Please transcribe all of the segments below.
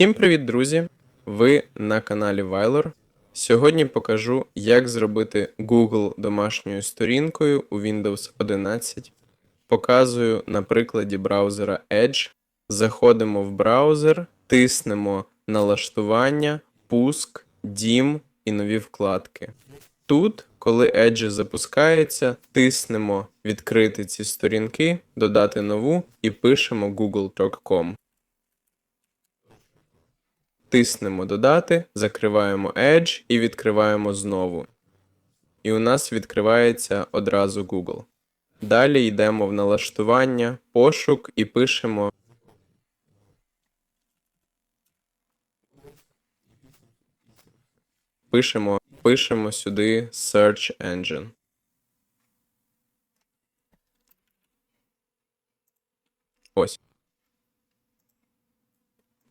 Всім привіт, друзі! Ви на каналі Вайлор. Сьогодні покажу, як зробити Google домашньою сторінкою у Windows 11. Показую на прикладі браузера Edge. Заходимо в браузер, тиснемо налаштування, пуск, дім і нові вкладки. Тут, коли Edge запускається, тиснемо відкрити ці сторінки, додати нову і пишемо google.com. Тиснемо додати, закриваємо Edge і відкриваємо знову. І у нас відкривається одразу Google. Далі йдемо в налаштування, пошук і пишемо пишемо, пишемо сюди Search Engine. Ось.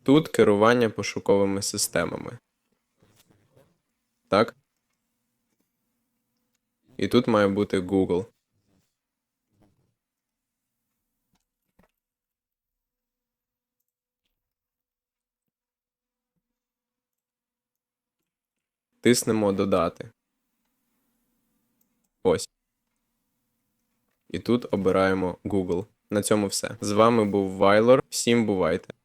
Тут керування пошуковими системами. Так. І тут має бути Google. Тиснемо додати. Ось. І тут обираємо Google. На цьому все. З вами був Вайлор. Всім бувайте!